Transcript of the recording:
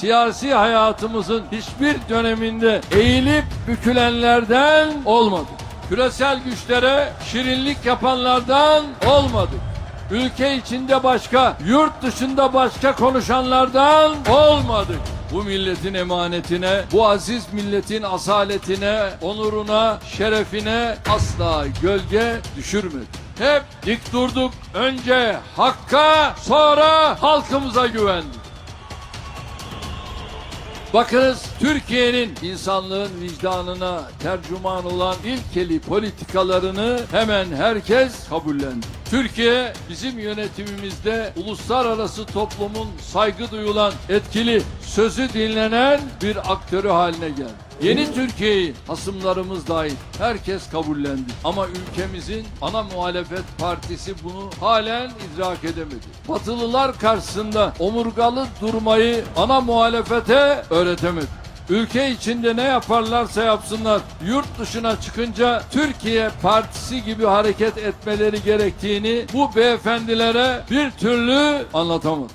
siyasi hayatımızın hiçbir döneminde eğilip bükülenlerden olmadık. Küresel güçlere şirinlik yapanlardan olmadık. Ülke içinde başka, yurt dışında başka konuşanlardan olmadık. Bu milletin emanetine, bu aziz milletin asaletine, onuruna, şerefine asla gölge düşürmedik. Hep dik durduk. Önce hakka, sonra halkımıza güvendik. Bakınız Türkiye'nin insanlığın vicdanına tercüman olan ilkeli politikalarını hemen herkes kabullendi. Türkiye bizim yönetimimizde uluslararası toplumun saygı duyulan, etkili, sözü dinlenen bir aktörü haline geldi. Yeni Türkiye'yi hasımlarımız dahil herkes kabullendi. Ama ülkemizin ana muhalefet partisi bunu halen idrak edemedi. Batılılar karşısında omurgalı durmayı ana muhalefete öğretemedi. Ülke içinde ne yaparlarsa yapsınlar yurt dışına çıkınca Türkiye partisi gibi hareket etmeleri gerektiğini bu beyefendilere bir türlü anlatamadı.